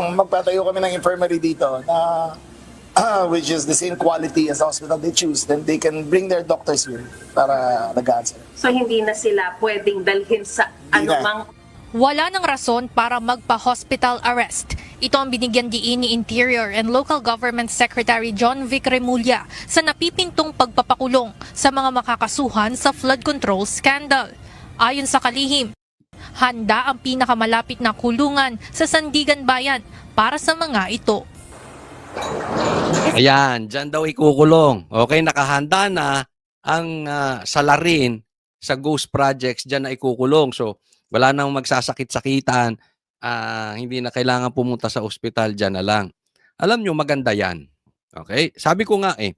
kung magpatayo kami ng infirmary dito na ah, which is the same quality as the hospital they choose, then they can bring their doctors here para nag-answer. So hindi na sila pwedeng dalhin sa Hindi na. anumang Wala ng rason para magpa-hospital arrest. Ito ang binigyan diin ni Interior and Local Government Secretary John Vic Remulla sa napipintong pagpapakulong sa mga makakasuhan sa flood control scandal. Ayon sa kalihim, handa ang pinakamalapit na kulungan sa Sandigan Bayan para sa mga ito. Ayan, dyan daw ikukulong. Okay, nakahanda na ang ah, salarin sa ghost projects, dyan na ikukulong. So, wala nang magsasakit-sakitan, ah, hindi na kailangan pumunta sa ospital, dyan na lang. Alam nyo, maganda yan. Okay? Sabi ko nga eh,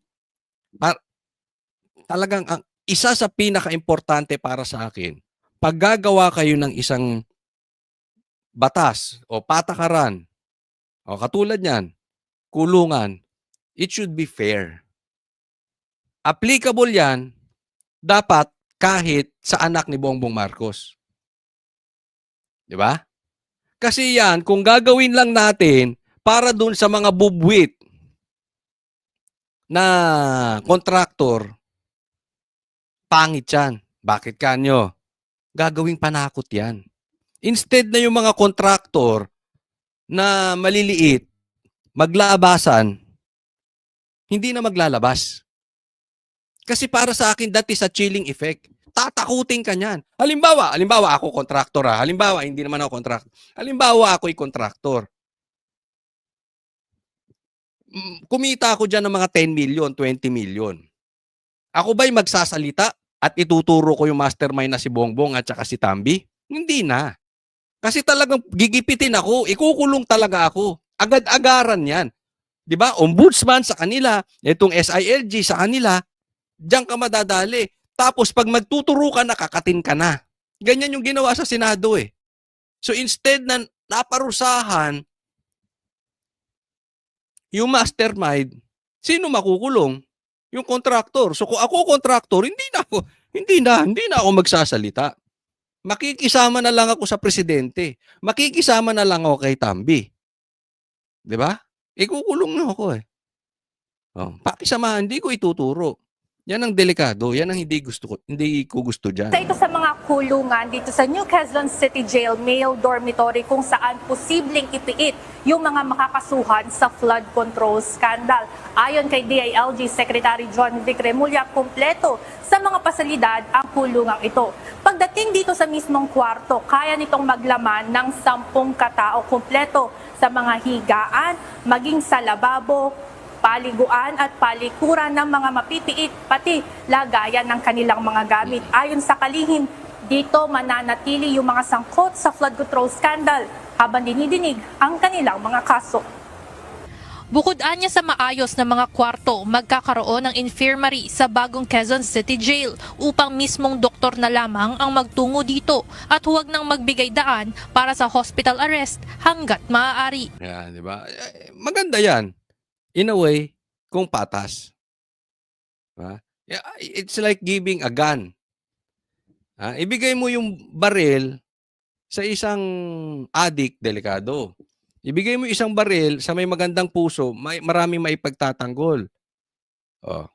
par- talagang ang isa sa pinaka-importante para sa akin, pag gagawa kayo ng isang batas o patakaran, o katulad niyan, kulungan, it should be fair. Applicable yan, dapat kahit sa anak ni Bongbong Marcos. Di ba? Kasi yan, kung gagawin lang natin para dun sa mga bubwit na kontraktor, pangit yan. Bakit kanyo? Gagawing panakot yan. Instead na yung mga kontraktor na maliliit, maglabasan, hindi na maglalabas. Kasi para sa akin, that is a chilling effect. Tatakutin ka niyan. Halimbawa, halimbawa ako kontraktor ha. Halimbawa, hindi naman ako kontraktor. Halimbawa, ako'y kontraktor. Kumita ako dyan ng mga 10 million, 20 million. Ako ba'y magsasalita at ituturo ko yung mastermind na si Bongbong at saka si Tambi? Hindi na. Kasi talagang gigipitin ako, ikukulong talaga ako. Agad-agaran yan. 'Di ba? Ombudsman sa kanila, itong SILG sa kanila, diyan ka madadali. Tapos pag magtuturo ka, nakakatin ka na. Ganyan yung ginawa sa Senado eh. So instead na naparusahan yung mastermind, sino makukulong? Yung contractor. So kung ako contractor, hindi na ako, hindi na, hindi na ako magsasalita. Makikisama na lang ako sa presidente. Makikisama na lang ako kay Tambi. 'Di ba? Ikukulong na ako eh. Oh, pakisamahan, hindi ko ituturo. Yan ang delikado, yan ang hindi gusto ko, hindi ko gusto diyan. Sa ito sa kulungan dito sa New Quezon City Jail male dormitory kung saan posibleng ipiit yung mga makakasuhan sa flood control scandal. Ayon kay DILG Secretary John Vic Remulla, kumpleto sa mga pasalidad ang kulungang ito. Pagdating dito sa mismong kwarto, kaya nitong maglaman ng sampung katao kumpleto sa mga higaan, maging sa lababo, paliguan at palikuran ng mga mapipiit pati lagayan ng kanilang mga gamit. Ayon sa kalihim, dito mananatili yung mga sangkot sa flood control scandal habang dinidinig ang kanilang mga kaso. Bukod anya sa maayos na mga kwarto, magkakaroon ng infirmary sa bagong Quezon City Jail upang mismong doktor na lamang ang magtungo dito at huwag nang magbigay daan para sa hospital arrest hanggat maaari. Yan, di ba? Maganda yan. In a way, kung patas. Diba? Yeah, It's like giving a gun. Ha? Ibigay mo yung baril sa isang addict, delikado. Ibigay mo isang baril sa may magandang puso, may maraming maipagtatanggol. Oh.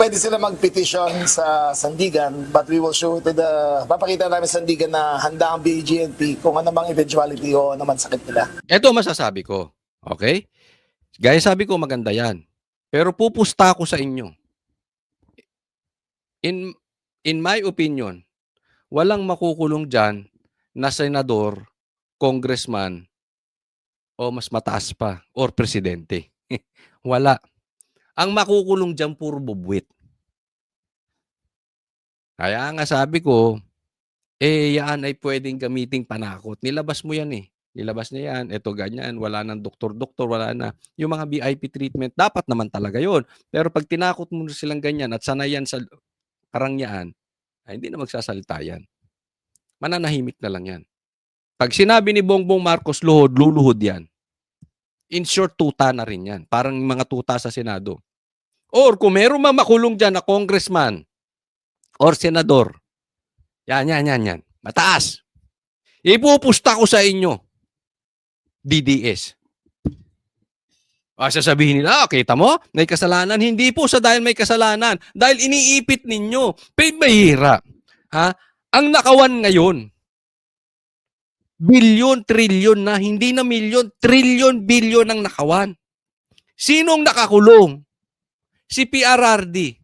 Pwede sila mag-petition sa Sandigan, but we will show to the, papakita namin sa Sandigan na handa ang BGNP kung ano mang eventuality o ano man sakit nila. Ito masasabi ko. Okay? Gaya sabi ko, maganda yan. Pero pupusta ako sa inyo. In, in my opinion, walang makukulong dyan na senador, congressman, o mas mataas pa, or presidente. Wala. Ang makukulong dyan, puro bubwit. Kaya nga sabi ko, eh, yan ay pwedeng gamiting panakot. Nilabas mo yan eh. Nilabas niya yan. Ito ganyan. Wala nang doktor-doktor. Wala na. Yung mga VIP treatment, dapat naman talaga yon. Pero pag tinakot mo silang ganyan at sanayan sa karangyaan, ay hindi na magsasalita yan. Mananahimik na lang yan. Pag sinabi ni Bongbong Marcos luhod, luluhod yan. In short, tuta na rin yan. Parang mga tuta sa Senado. Or kung meron man makulong dyan na congressman or senador, yan, yan, yan, yan. Mataas. Ipupusta ko sa inyo. DDS. Ah, sasabihin nila, ah, kita mo, may kasalanan. Hindi po sa dahil may kasalanan. Dahil iniipit ninyo. Pero mahira. Ha? Ang nakawan ngayon, bilyon, trilyon na, hindi na milyon, trilyon, bilyon ang nakawan. Sinong nakakulong? Si PRRD.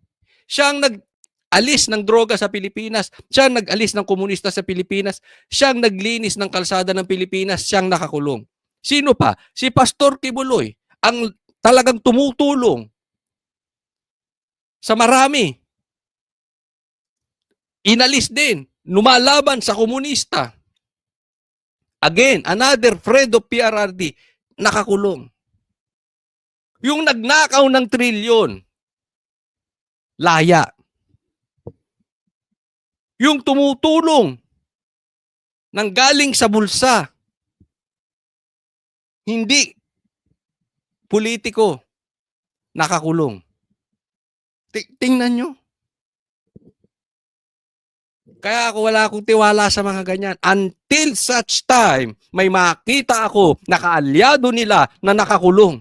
Siya ang nag-alis ng droga sa Pilipinas. Siya ang nag-alis ng komunista sa Pilipinas. Siya ang naglinis ng kalsada ng Pilipinas. Siya ang nakakulong. Sino pa? Si Pastor Kibuloy. Ang talagang tumutulong sa marami. Inalis din. Lumalaban sa komunista. Again, another Fred of PRRD, nakakulong. Yung nagnakaw ng trilyon, laya. Yung tumutulong nang galing sa bulsa, hindi politiko, nakakulong. Ti- tingnan nyo. Kaya ako wala akong tiwala sa mga ganyan. Until such time, may makita ako na kaalyado nila na nakakulong.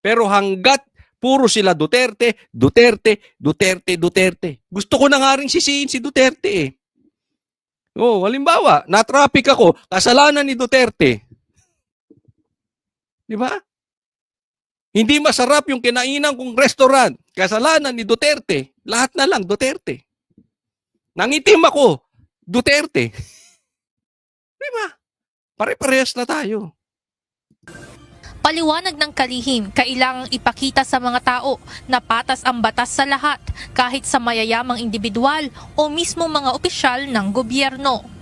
Pero hanggat puro sila Duterte, Duterte, Duterte, Duterte. Gusto ko na nga rin sisihin si Duterte eh. Oh, halimbawa, na-traffic ako, kasalanan ni Duterte. Di ba? Hindi masarap yung kinainan kong restaurant, kasalanan ni Duterte. Lahat na lang Duterte. Nangitim ako, Duterte. Di ba? Pare-parehas na tayo. Paliwanag ng kalihim, kailangang ipakita sa mga tao na patas ang batas sa lahat, kahit sa mayayamang individual o mismo mga opisyal ng gobyerno.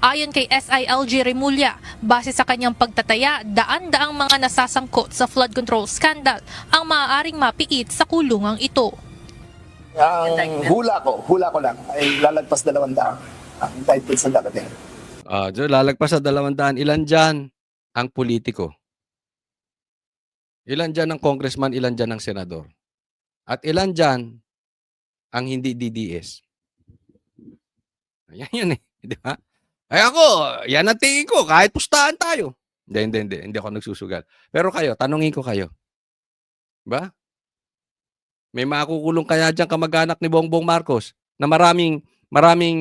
Ayon kay SILG Remulla, base sa kanyang pagtataya, daan-daang mga nasasangkot sa flood control scandal ang maaaring mapiit sa kulungang ito. Ang hula ko, hula ko lang, ay lalagpas dalawang daan ang indicted sa darating. Ah, uh, lalagpas sa dalawang daan. Ilan dyan ang politiko? Ilan dyan ang congressman, ilan dyan ang senador? At ilan dyan ang hindi DDS? Yan yun eh. Di ba? Ay ako, yan ang tingin ko. Kahit pustahan tayo. Hindi, hindi, hindi. Hindi ako nagsusugal. Pero kayo, tanungin ko kayo. Ba? May makukulong kaya dyan kamag-anak ni Bongbong Marcos na maraming maraming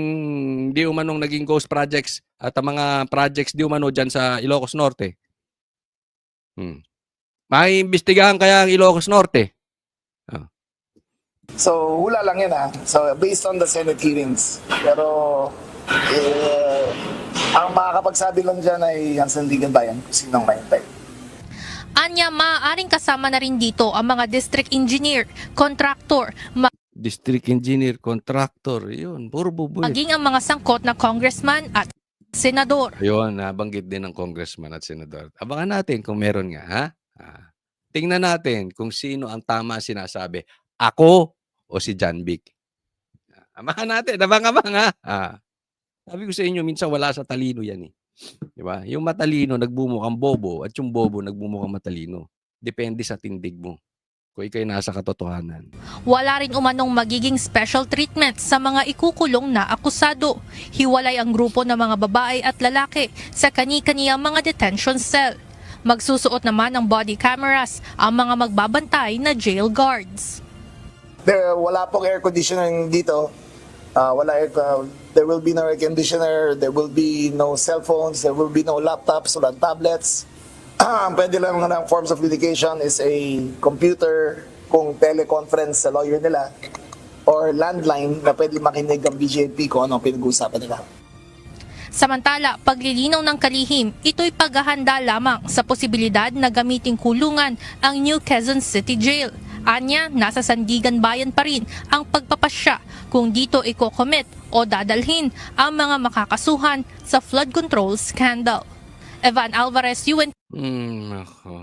di umanong naging ghost projects at ang mga projects di umano dyan sa Ilocos Norte. Hmm. May imbestigahan kaya ang Ilocos Norte? So, hula lang yan ah. So, based on the Senate hearings. Pero, eh, ang makakapagsabi lang dyan ay ang Sandigan Bayan, kung sinong mahintay. Anya, maaaring kasama na rin dito ang mga district engineer, contractor, District engineer, contractor, yun, puro bubuhay. maging ang mga sangkot na congressman at senador. Ayun, nabanggit din ng congressman at senador. Abangan natin kung meron nga, ha? Ah. Tingnan natin kung sino ang tama sinasabi. Ako o si John Vic. Ah, Abangan natin, abang-abang ha. Ah. Sabi ko sa inyo, minsan wala sa talino yan eh. Di ba? Yung matalino nagbumukhang bobo at yung bobo nagbumukhang matalino. Depende sa tindig mo. Kung ikay nasa katotohanan. Wala rin umanong magiging special treatment sa mga ikukulong na akusado. Hiwalay ang grupo ng mga babae at lalaki sa kani-kaniyang mga detention cell. Magsusuot naman ng body cameras ang mga magbabantay na jail guards. There, wala pong air conditioning dito. Ah, wala air, uh, there will be no air conditioner, there will be no cell phones, there will be no laptops or tablets. Pwede lang ng forms of communication is a computer, kung teleconference sa lawyer nila, or landline na pwede makinig ang BJP kung ano ang pinag-uusapan nila. Samantala, paglilinaw ng kalihim, ito'y paghahanda lamang sa posibilidad na gamiting kulungan ang New Quezon City Jail. Anya, nasa Sandigan Bayan pa rin ang pagpapasya kung dito iko-commit o dadalhin ang mga makakasuhan sa flood control scandal. Evan Alvarez, UN Hmm, ako.